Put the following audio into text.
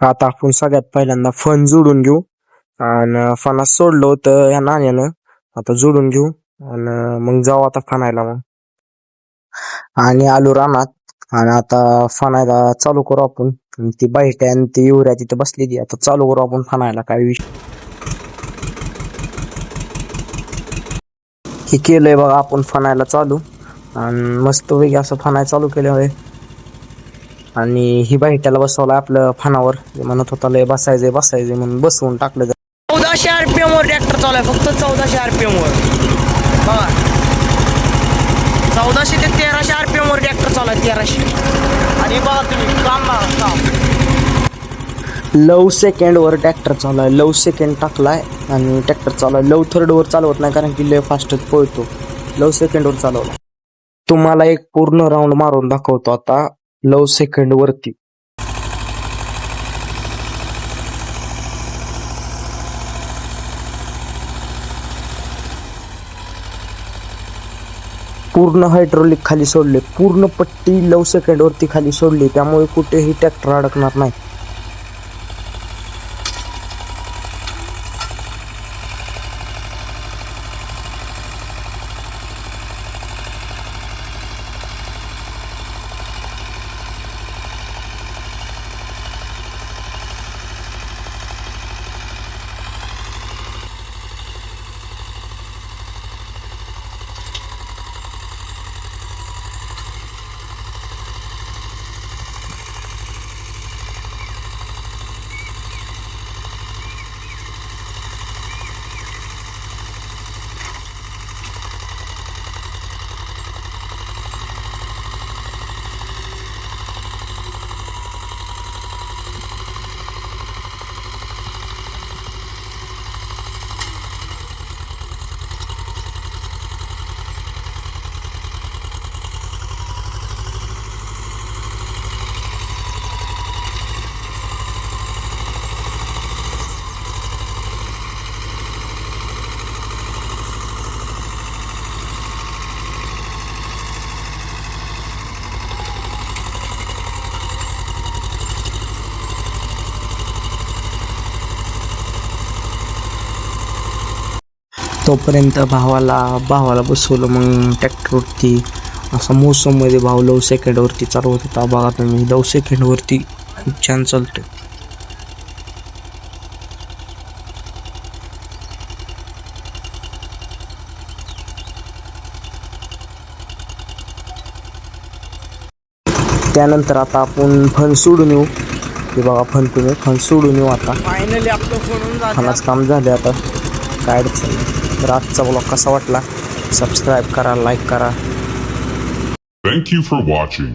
आता आपण सगळ्यात पहिल्यांदा फन जोडून घेऊ. आणि फणा सोडलं होतं या नाण्यानं. आता जोडून घेऊ. आणि मग जाऊ आता फणायला मग. आणि आलो रानात. आणि आता फणायला चालू करू आपण. ती बाईट आणि ती युऱ्या तिथे बसलेली आता चालू करू आपण फणायला काय विषय. हे केलंय बघा आपण फनायला चालू. आणि मस्त वेगळी असं फनाय चालू केलं आणि ही बाई त्याला बसवलं आपलं फणावर ते म्हणत होता लय बसायचंय बसायचंय म्हणून बसवून टाकलं चौदाशे आरपीएम वर ट्रॅक्टर चालू आहे फक्त चौदाशे आरपीएम वर बघा. चौदाशे ते तेराशे आरपीएम वर ट्रॅक्टर चालू आहे तेराशे. आणि बघा तुम्ही काम बघा काम. लव सेकंड वर ट्रॅक्टर चालू आहे लव सेकंड टाकलाय आणि ट्रॅक्टर चालू आहे. लव थर्ड वर चालवत नाही कारण की लय फास्टच पळतो. लव सेकंड वर चालवला. तुम्हाला एक पूर्ण राऊंड मारून दाखवतो आता. नऊ सेकंड वरती. पूर्ण हायड्रोलिक खाली सोडले. पूर्ण पट्टी लव सेकंड वरती खाली सोडली. त्यामुळे कुठेही ट्रॅक्टर अडकणार नाही. तोपर्यंत भावाला भावाला बसवलं मग ट्रॅक्टरवरती असा मोसममध्ये भाव लव सेकंडवरती चालवत होता. बघा तुम्ही लव सेकंडवरती खूप छान चालतोय. त्यानंतर आता आपण फन सोडून येऊ. हे बघा फन तुम्ही फन सोडून येऊ आता. फायनली आपलं काम झाले आता. काय अडचण तर आजचा ब्लॉग कसा वाटला? सबस्क्राईब करा लाईक करा. Thank you for watching.